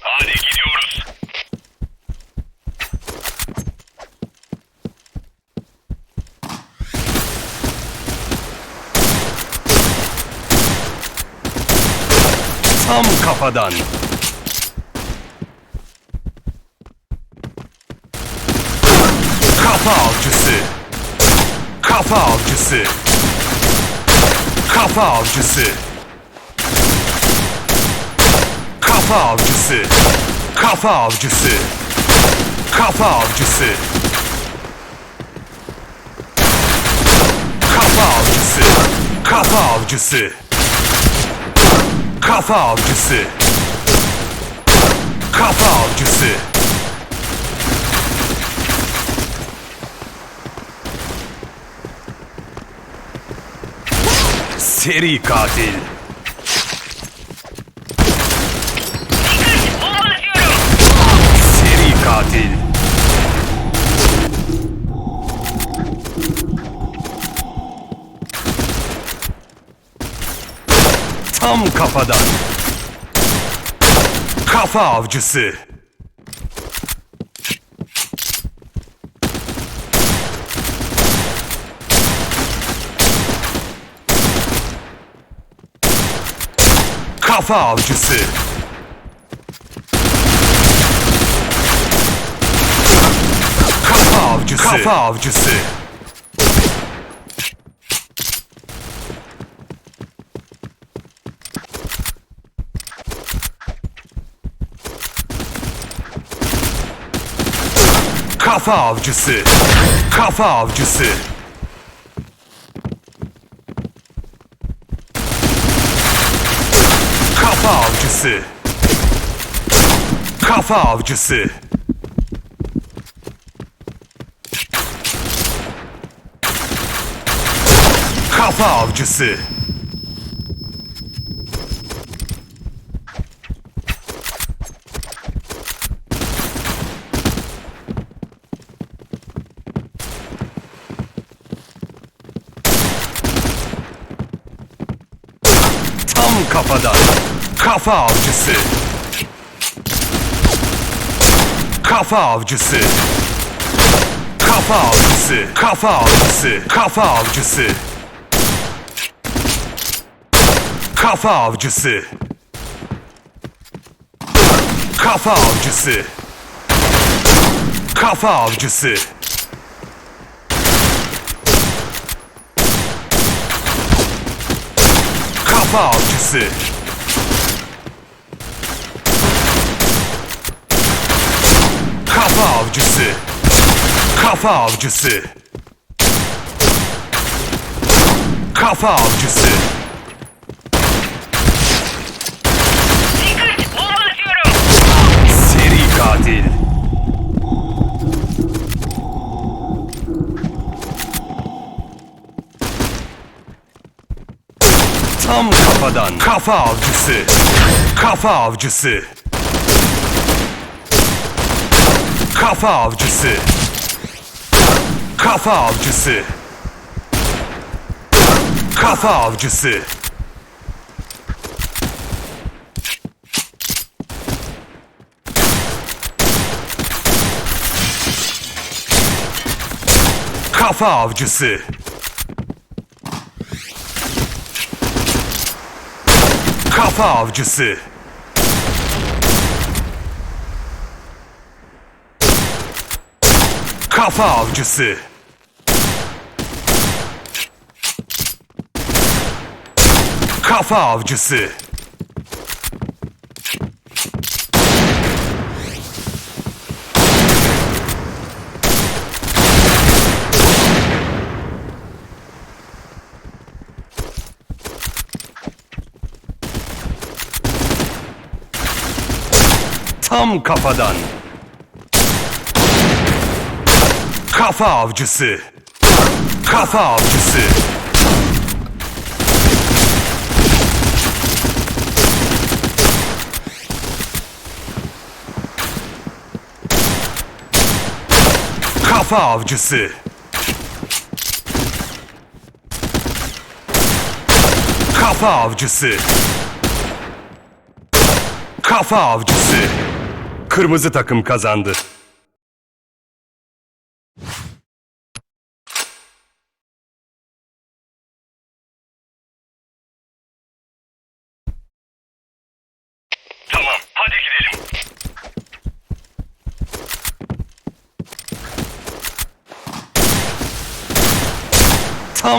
Hadi gidiyoruz. Tam kafadan. Kafa avcısı. Kafa avcısı. Kafa avcısı. Kafa avcısı. Kafa avcısı. Kafa avcısı. Kafa avcısı. Kafa avcısı. Kafa avcısı. Kafa avcısı. Seri katil. Bomba atıyorum. Seri katil. Tam kafadan. Kafa avcısı. Kafa avcısı. Kafa avcısı. Kafa avcısı. Kafa avcısı. Kafa avcısı. Kafa avcısı. Kafa avcısı. Kafa avcısı. Tam kafadan. Kafa avcısı. Kafa avcısı. Kafa avcısı. Kafa avcısı. Kafa avcısı. Kafa avcısı. Kafa avcısı. Kafa avcısı. Kafa avcısı. Kafa avcısı. Kafa avcısı. Kafa avcısı. Dikkat! Bomba atıyorum. Seri katil. Tam kafadan. Kafa avcısı. Kafa avcısı. Kafa avcısı. Kafa avcısı. Kafa avcısı. Kafa avcısı. Kafa avcısı. Kafa avcısı. Kafa avcısı. Tam kafadan. Kafa avcısı. Kafa avcısı. Kafa avcısı. Kafa avcısı. Kafa avcısı. Kırmızı takım kazandı.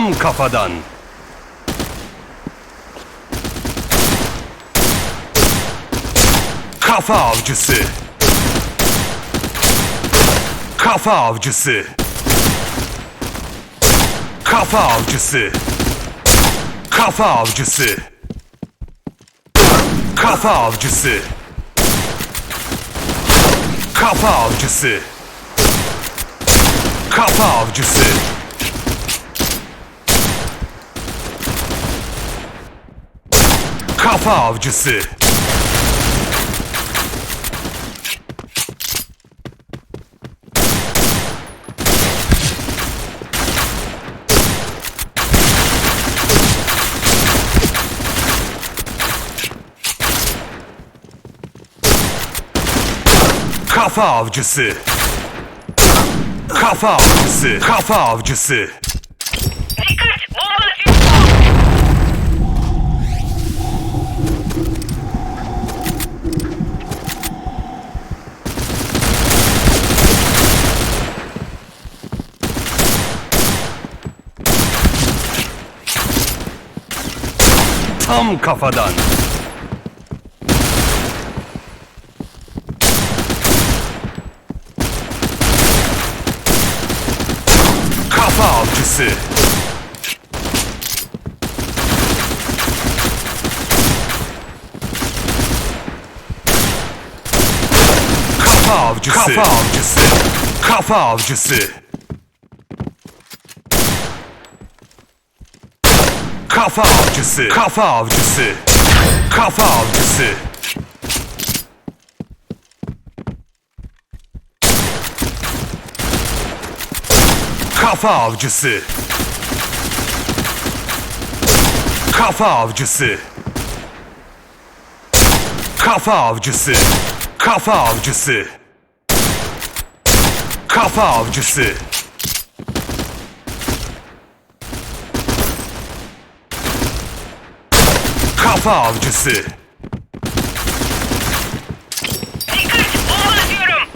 Tam kafadan. Kafa avcısı. Kafa avcısı. Kafa avcısı. Kafa avcısı. Kafa avcısı. Kafa avcısı. Kafa avcısı. Kafa avcısı. Kafa avcısı. Kafa avcısı. Kafa avcısı. Tam kafadan. Kafa avcısı. Kafa avcısı. Kafa avcısı. Kafa avcısı. Kafa avcısı. Kafa avcısı. Kafa avcısı. Kafa avcısı. Kafa avcısı. Kafa avcısı. Kafa avcısı. Kafa avcısı. Kafa avcısı. Dikkat bomba atıyorum.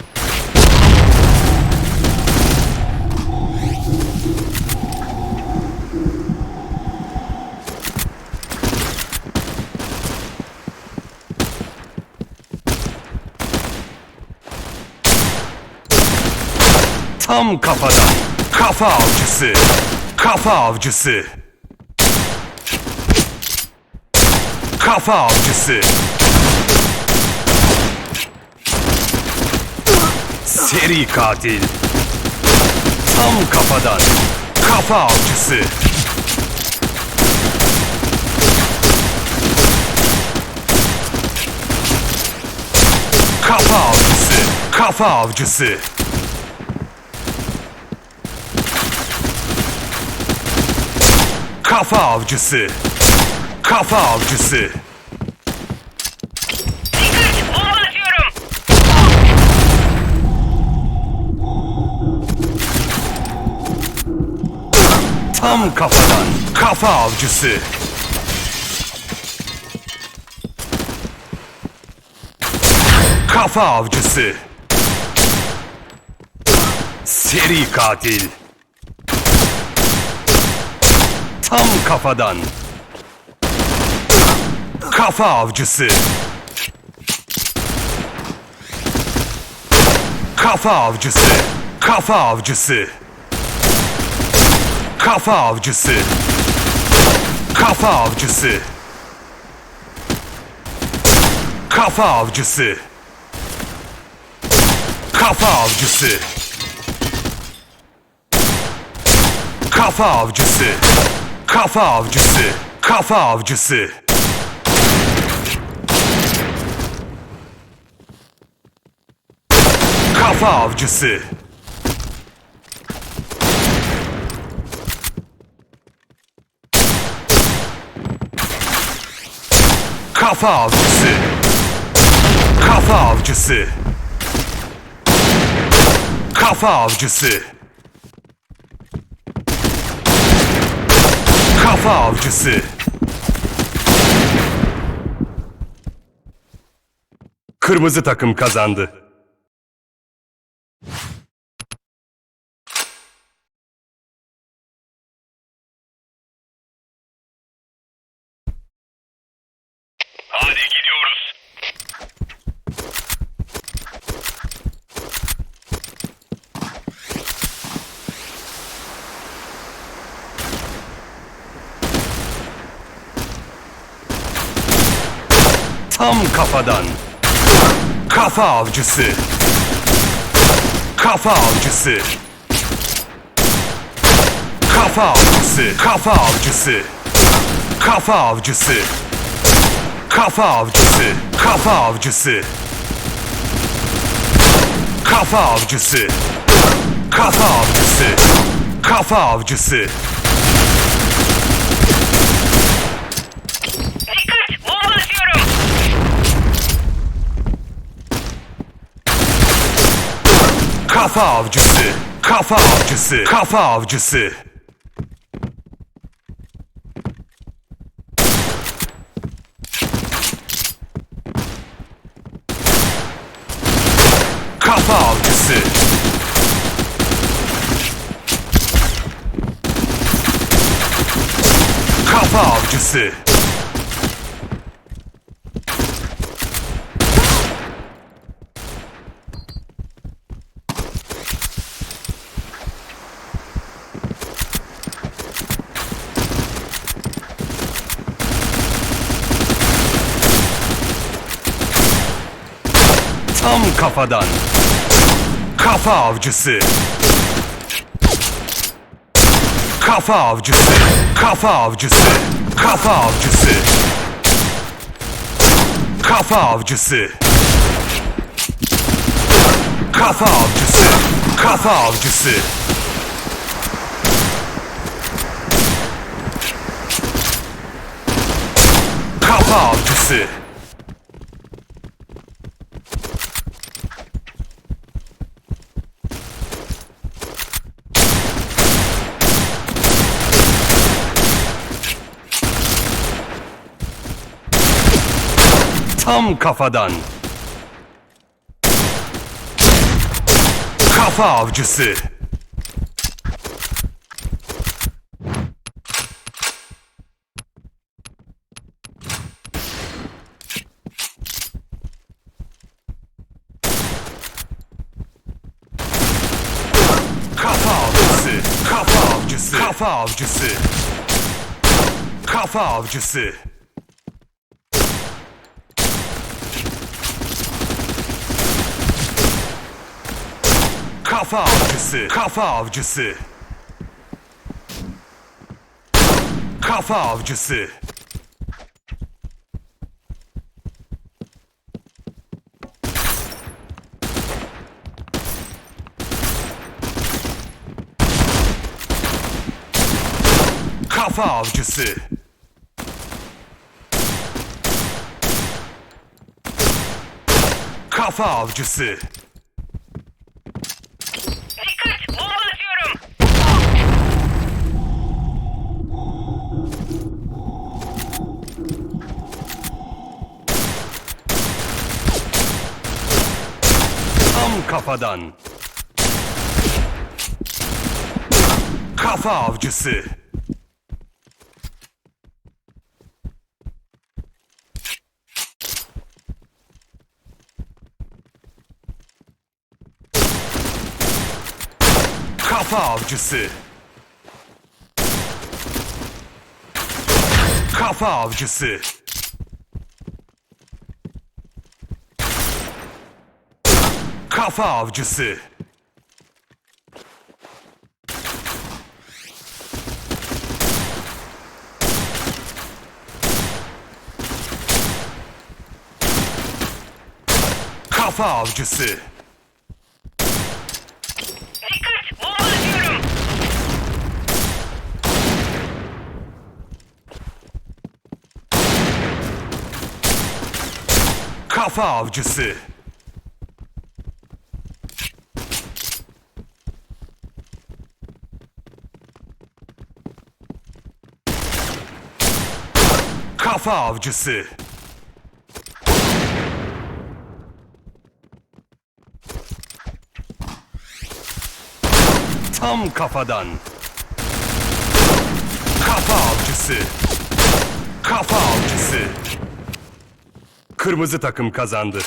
Tam kafadan. Kafa avcısı. Kafa avcısı. Kafa avcısı. Seri katil. Tam kafadan. Kafa avcısı. Kafa avcısı. Kafa avcısı. Kafa avcısı. Kafa avcısı. Dikkat bomba atıyorum. Tam kafadan. Kafa avcısı. Kafa avcısı. Seri katil. Tam kafadan. Kafa avcısı. Kafa avcısı. Kafa avcısı. Kafa avcısı. Kafa avcısı. Kafa avcısı. Kafa avcısı. Kafa avcısı. Kafa avcısı. Kafa avcısı. Kafa avcısı. Kafa avcısı. Kafa avcısı. Kafa avcısı. Kafa avcısı. Kırmızı takım kazandı. Kafadan. Kafa avcısı. Kafa avcısı. Kafa avcısı. Kafa avcısı. Kafa avcısı. Kafa avcısı. Kafa avcısı. Kafa avcısı. Kafa avcısı. Kafa avcısı. Dikkat! Bomba atıyorum. Kafa avcısı. Kafa avcısı. Kafa avcısı. Kafa avcısı. Kafa avcısı. Tam kafadan. Kafa avcısı. Kafa avcısı. Kafa avcısı. Kafa avcısı. Kafa avcısı. Kafa avcısı. Kafa avcısı. Kafa avcısı. Tam kafadan. Kafa avcısı. Kafa avcısı. Kafa avcısı. Kafa avcısı. Kafa avcısı. Kafa avcısı. Kafa avcısı. Kafa avcısı. Kafa avcısı. Kafa avcısı. Kafadan. Kafa avcısı. Kafa avcısı. Kafa avcısı. Kafa avcısı. Kafa avcısı. Dikkat! Bomba atıyorum. Kafa avcısı. Kafa avcısı. Tam kafadan. Kafa avcısı. Kafa avcısı. Kırmızı takım kazandı.